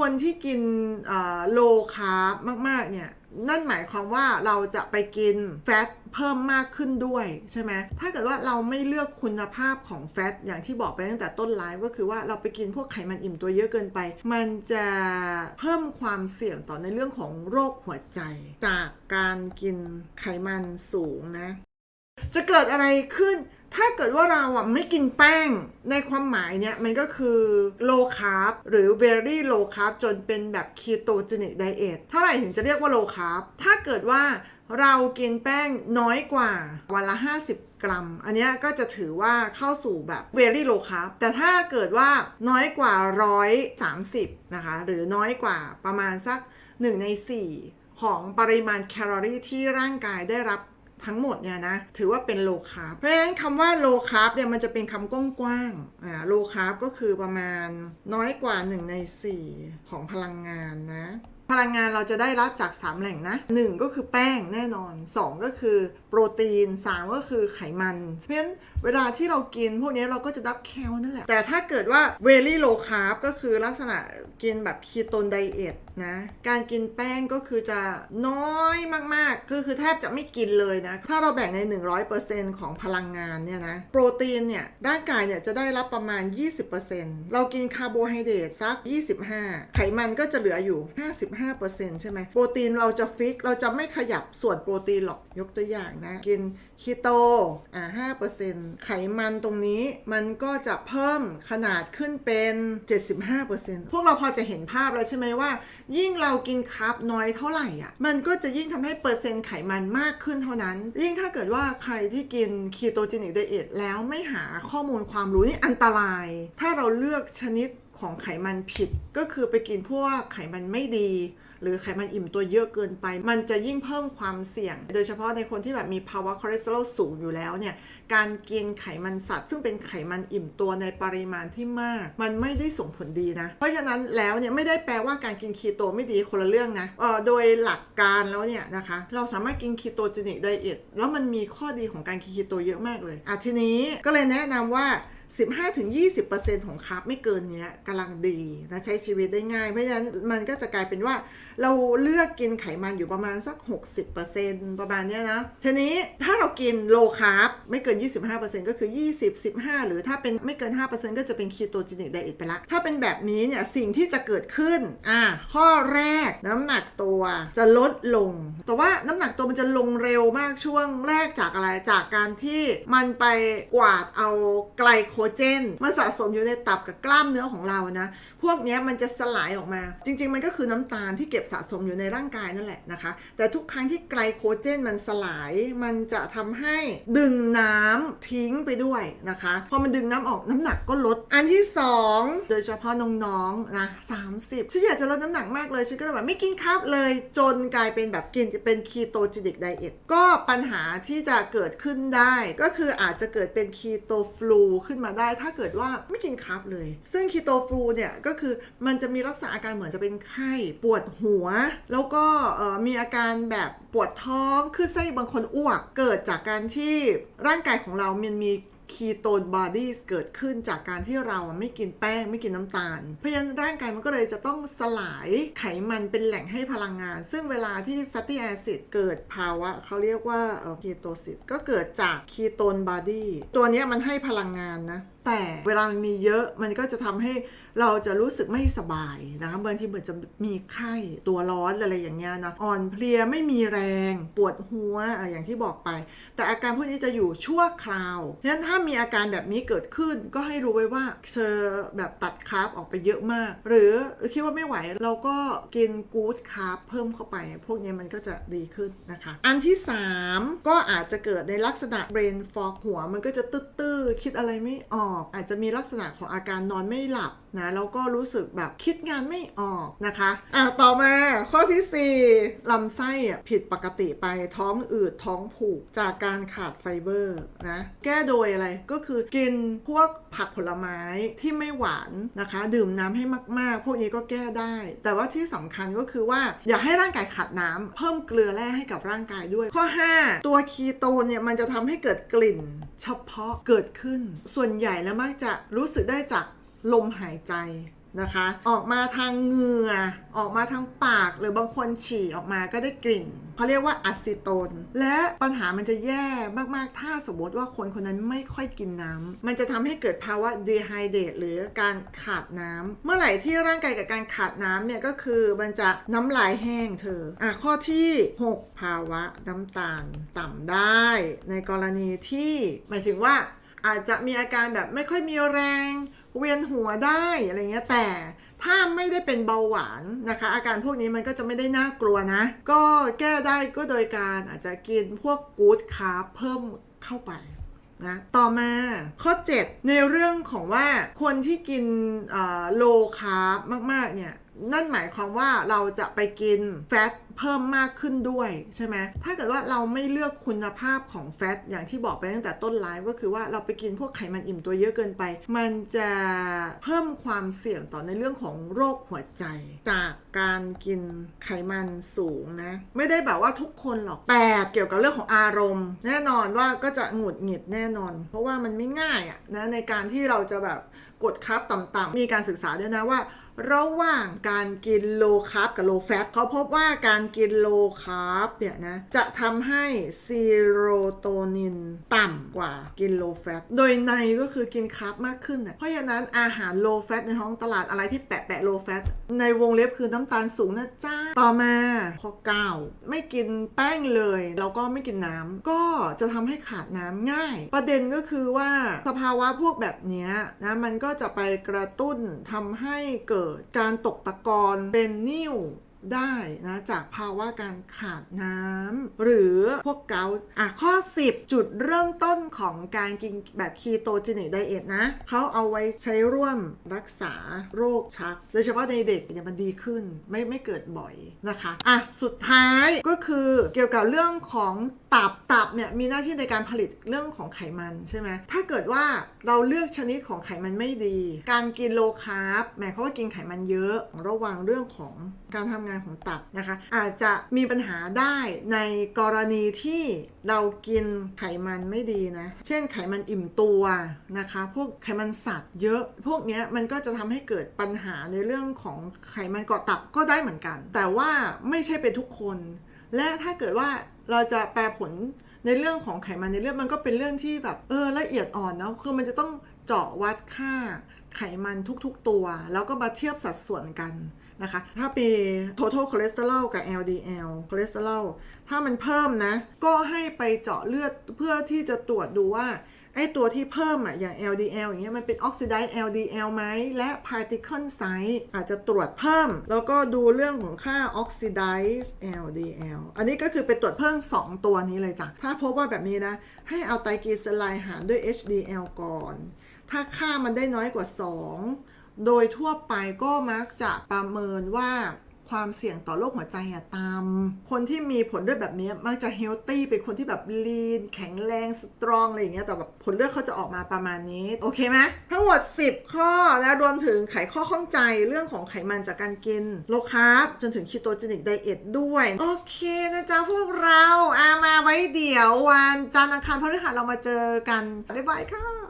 คนที่กินโลคาร์บมาก ๆ เนี่ย นั่นหมายความว่าเราจะไปกินแฟตเพิ่มมากขึ้นด้วยใช่ไหมถ้าเกิดว่าเราไม่เลือกคุณภาพของแฟตอย่างที่บอกไปตั้งแต่ต้นไลฟ์ก็คือว่าเราไปกินพวกไขมันอิ่มตัวเยอะเกินไป มันจะเพิ่มความเสี่ยงต่อในเรื่องของโรคหัวใจ จากการกินไขมันสูงนะ จะเกิดอะไรขึ้น ถ้าเกิดว่าเราอะไม่กินแป้งในความหมายเนี่ยมันก็คือ low carb หรือ very low carb จนเป็นแบบ ketogenic diet เท่าไหร่ถึงจะเรียกว่า low carb ถ้าเกิดว่าเรากินแป้งน้อยกว่าวันละ 50 กรัม อันนี้ก็จะถือว่าเข้าสู่แบบ very low carb แต่ถ้าเกิดว่าน้อยกว่า 130 นะคะ หรือน้อยกว่าประมาณสัก 1 ใน 4 ของปริมาณแคลอรี่ที่ร่างกายได้รับ ทั้งหมดเนี่ยนะถือว่าเป็นโลคาร์บเพราะฉะนั้นคำว่าโลคาร์บเนี่ยมันจะเป็นคำกว้างๆอ่าโลคาร์บก็คือประมาณน้อยกว่า 1 ใน 4 ของพลังงานนะ พลังงานเราจะได้รับจาก 3 แหล่งนะ 1 ก็คือแป้งแน่นอน 2 ก็คือโปรตีน 3 ก็คือไขมัน เพราะฉะนั้นเวลาที่เรากินพวกนี้เราก็จะรับแคลนั่นแหละ แต่ถ้าเกิดว่า very low carb ก็คือลักษณะกินแบบ keto diet นะ การกินแป้งก็คือจะน้อยมากๆก็คือแทบจะไม่กินเลยนะ ถ้าเราแบ่งใน 100%ของพลังงานเนี่ยนะ โปรตีนเนี่ยร่างกายเนี่ยจะได้รับประมาณ 20%เรากินคาร์โบไฮเดรตสัก 25 ไขมันก็จะเหลืออยู่55%ใช่ไหมโปรตีนเราจะฟิก เราจะไม่ขยับส่วนโปรตีนหรอกยกตัวอย่างนะ กินคีโตอ่า5%ไขมันตรงนี้มันก็จะเพิ่มขนาดขึ้นเป็น 75%พวกเราพอจะเห็นภาพแล้วใช่ไหมว่า ยิ่งเรากินคาร์บน้อยเท่าไหร่อะมันก็จะยิ่งทำให้เปอร์เซ็นต์ไขมันมากขึ้นเท่านั้น ยิ่งถ้าเกิดว่าใครที่กินคีโตจินิกไดเอทแล้วไม่หาข้อมูลความรู้นี่อันตราย ถ้าเราเลือกชนิด ของไขมันผิด ก็คือไปกินพวกไขมันไม่ดี หรือไขมันอิ่มตัวเยอะเกินไป มันจะยิ่งเพิ่มความเสี่ยง โดยเฉพาะในคนที่แบบมีภาวะคอเลสเตอรอลสูงอยู่แล้วเนี่ยการกินไขมันสัตว์ ซึ่งเป็นไขมันอิ่มตัวในปริมาณที่มาก มันไม่ได้ส่งผลดีนะ เพราะฉะนั้นแล้วเนี่ยไม่ได้แปลว่าการกินคีโตไม่ดีคนละเรื่องนะเออโดยหลักการแล้วเนี่ยนะคะเราสามารถกินคีโตเจนิกไดเอทแล้วมันมีข้อดีของการกินคีโตเยอะมากเลยอะทีนี้ก็เลยแนะนำว่า 15-20%ของคาร์บไม่เกินเนี้ยกำลังดีนะใช้ชีวิตได้ง่าย เพราะฉะนั้นมันก็จะกลายเป็นว่าเราเลือกกินไขมันอยู่ประมาณสัก 60%ประมาณเนี้ยนะ ทีนี้ถ้าเรากินโลคาร์บไม่เกิน 25%ก็คือ 20 15 หรือถ้าเป็นไม่เกิน 5%ก็จะเป็นคีโตจินิกไดเอทไปละ ถ้าเป็นแบบนี้เนี่ยสิ่งที่จะเกิดขึ้นอ่าข้อแรกน้ำหนักตัวจะลดลง แต่ว่าน้ำหนักตัวมันจะลงเร็วมากช่วงแรกจากอะไรจากการที่มันไปกวาดเอาไกลโคเจนมาสะสมอยู่ในตับกับกล้ามเนื้อของเรานะพวกนี้มันจะสลายออกมา จริง ๆ มันก็คือน้ำตาลที่เก็บสะสมอยู่ในร่างกายนั่นแหละนะคะ แต่ทุกครั้งที่ไกลโคเจนมันสลาย มันจะทำให้ดึงน้ำทิ้งไปด้วยนะคะ พอมันดึงน้ำออกน้ำหนักก็ลด อันที่ 2 โดยเฉพาะน้องๆนะ30ฉันอยากจะลดน้ำหนักมากเลยฉันก็เลยแบบไม่กินครับเลยจนกลายเป็นแบบกินเป็นคีโตจินิกไดเอทก็ปัญหาที่จะเกิดขึ้นได้ ก็คืออาจจะเกิดเป็นคีโตฟลูขึ้นมาได้ ถ้าเกิดว่าไม่กินคาร์บเลย ซึ่งคีโตฟลูเนี่ยก็คือมันจะมีลักษณะอาการเหมือนจะเป็นไข้ปวดหัว แล้วก็มีอาการแบบปวดท้องคือไส้บางคนอ้วกเกิดจากการที่ร่างกายของเรามันมี คีโตนบอดี้เกิดขึ้นจากการที่เราไม่กินแป้งไม่กินน้ำตาล เพราะฉะนั้นร่างกายมันก็เลยจะต้องสลายไขมันเป็นแหล่งให้พลังงาน ซึ่งเวลาที่ fatty acid เกิดภาวะเขาเรียกว่าคีโตซิสก็เกิดจากคีโตนบอดี้ตัวนี้มันให้พลังงานนะ แต่เวลามันมีเยอะมันก็จะทำให้เราจะรู้สึกไม่สบายนะคะบางทีเหมือนจะมีไข้ตัวร้อนอะไรอย่างเงี้ยนะอ่อนเพลียไม่มีแรงปวดหัวอะอย่างที่บอกไป แต่อาการพวกนี้จะอยู่ชั่วคราวฉะนั้นถ้ามีอาการแบบนี้เกิดขึ้น ก็ให้รู้ไว้ว่าเธอแบบตัดคาร์บออกไปเยอะมาก หรือคิดว่าไม่ไหวเราก็กินกู๊ดคาร์บเพิ่มเข้าไป พวกนี้มันก็จะดีขึ้นนะคะ อันที่ 3 ก็อาจจะเกิดในลักษณะ brain fog หัวมันก็จะตื้อๆคิดอะไรไม่ออกอาจจะมีลักษณะของอาการนอนไม่หลับนะแล้วก็รู้สึกแบบคิดงานไม่ออกนะคะอะต่อมาข้อที่ 4ลำไส้อะผิดปกติไปท้องอืดท้องผูกจากการขาดไฟเบอร์นะแก้โดยอะไรก็คือกินพวกผักผลไม้ที่ไม่หวานนะคะ ดื่มน้ำให้มากๆ พวกนี้ก็แก้ได้ แต่ว่าที่สำคัญก็คือว่าอย่าให้ร่างกายขาดน้ำเพิ่มเกลือแร่ให้กับร่างกายด้วย ข้อ 5 ตัวคีโตนเนี่ยมันจะทำให้เกิดกลิ่น เฉพาะเกิดขึ้น ส่วนใหญ่แล้วมักจะรู้สึกได้จากลมหายใจ นะคะ ออกมาทางเหงื่อ ออกมาทางปากหรือบางคนฉี่ออกมาก็ได้กลิ่นเขาเรียกว่าอะซิโตน และปัญหามันจะแย่มากๆ ถ้าสมมติว่าคนคนนั้นไม่ค่อยกินน้ำมันจะทำให้เกิดภาวะ dehydrate หรือการขาดน้ำเมื่อไหร่ที่ร่างกายกับการขาดน้ำเนี่ยก็คือมันจะน้ำลายแห้งเธออะข้อที่ 6 ภาวะน้ำตาลต่ำได้ ในกรณีที่หมายถึงว่า อาจจะมีอาการแบบไม่ค่อยมีแรง เวียนหัวได้อะไรเงี้ยแต่ถ้าไม่ได้เป็นเบาหวานนะคะ อาการพวกนี้มันก็จะไม่ได้น่ากลัวนะ ก็แก้ได้ก็โดยการอาจจะกินพวกกู๊ดคาร์บเพิ่มเข้าไปนะต่อมาข้อ 7 ในเรื่องของว่าคนที่กินโลคาร์บมาก ๆ เนี่ย นั่นหมายความว่าเราจะไปกินแฟตเพิ่มมากขึ้นด้วยใช่ไหมถ้าเกิดว่าเราไม่เลือกคุณภาพของแฟตอย่างที่บอกไปตั้งแต่ต้นไลฟ์ก็คือว่าเราไปกินพวกไขมันอิ่มตัวเยอะเกินไป มันจะเพิ่มความเสี่ยงต่อในเรื่องของโรคหัวใจ จากการกินไขมันสูงนะ ไม่ได้แบบว่าทุกคนหรอกแต่เกี่ยวกับเรื่องของอารมณ์ แน่นอนว่าก็จะหงุดหงิดแน่นอน เพราะว่ามันไม่ง่ายอะนะในการที่เราจะแบบกดคับต่ำๆมีการศึกษาด้วยนะว่า ระหว่างการกินโลคาร์บกับโลแฟตเขาพบว่าการกินโลคาร์บเนี่ยนะ จะทำให้ซีโรโทนินต่ำกว่ากินโลแฟต โดยในก็คือกินคาร์บมากขึ้นนะเพราะฉะนั้นอาหารโลแฟตในท้องตลาดอะไรที่แปะแปะโลแฟต ในวงเล็บคือน้ำตาลสูงนะจ้า ต่อมาข้อ9ไม่กินแป้งเลยแล้วก็ไม่กินน้ำก็จะทำให้ขาดน้ำง่าย ประเด็นก็คือว่าสภาวะพวกแบบนี้นะมันก็จะไปกระตุ้นทำให้เกิดการตกตะกอนเป็นนิ่ว ได้นะจากภาวะการขาดน้ำหรือพวกเกาต์อะข้อ 10 จุดเริ่มต้นของการกินแบบคีโตจินิกไดเอทนะเขาเอาไว้ใช้ร่วมรักษาโรคชัก โดยเฉพาะในเด็กเนี่ยมันดีขึ้นไม่ไม่เกิดบ่อยนะคะอะสุดท้ายก็คือเกี่ยวกับเรื่องของตับตับเนี่ยมีหน้าที่ในการผลิตเรื่องของไขมันใช่ไหมถ้าเกิดว่าเราเลือกชนิดของไขมันไม่ดี การกินโลคาร์บหมายความว่ากินไขมันเยอะระวังเรื่องของการทำงานของตับนะคะ อาจจะมีปัญหาได้ในกรณีที่เรากินไขมันไม่ดีนะ เช่นไขมันอิ่มตัวนะคะ พวกไขมันสัตว์เยอะ พวกนี้มันก็จะทำให้เกิดปัญหาในเรื่องของไขมันเกาะตับก็ได้เหมือนกัน แต่ว่าไม่ใช่เป็นทุกคน และถ้าเกิดว่าเราจะแปลผลในเรื่องของไขมันในเลือดมันก็เป็นเรื่องที่แบบเออละเอียดอ่อนเนาะคือมันจะต้องเจาะวัดค่าไขมันทุกๆตัว แล้วก็มาเทียบสัดส่วนกัน นะคะ ถ้าเป็น total cholesterol กับ LDL cholesterol ถ้ามันเพิ่มนะ ก็ให้ไปเจาะเลือดเพื่อที่จะตรวจดูว่าไอ้ตัวที่เพิ่มอะอย่าง LDL อย่างเงี้ยมันเป็น oxidized LDL ไหมและ particle size อาจจะตรวจเพิ่ม แล้วก็ดูเรื่องของค่า oxidized LDL อันนี้ก็คือไปตรวจเพิ่ม 2 ตัวนี้เลยจ้ะ ถ้าพบว่าแบบนี้นะ ให้เอาไตรกลีเซอไรด์หารด้วย HDL ก่อน ถ้าค่ามันได้น้อยกว่า 2 โดยทั่วไปก็มักจะประเมินว่าความเสี่ยงต่อโรคหัวใจอะตาม คนที่มีผลเลือดแบบนี้มักจะเฮลตี้เป็นคนที่แบบลีนแข็งแรงสตรองอะไรอย่างเงี้ยแต่แบบผลเลือดเขาจะออกมาประมาณนี้ โอเคไหมทั้งหมด 10 ข้อนะรวมถึงไขข้อข้องใจเรื่องของไขมันจากการกินโลคาร์บจนถึงคีโตเจนิกไดเอทด้วย โอเคนะจ๊ะพวกเราอามาไว้เดี๋ยววันจันทร์อังคารพฤหัสเรามาเจอกัน บ๊ายบายค่ะ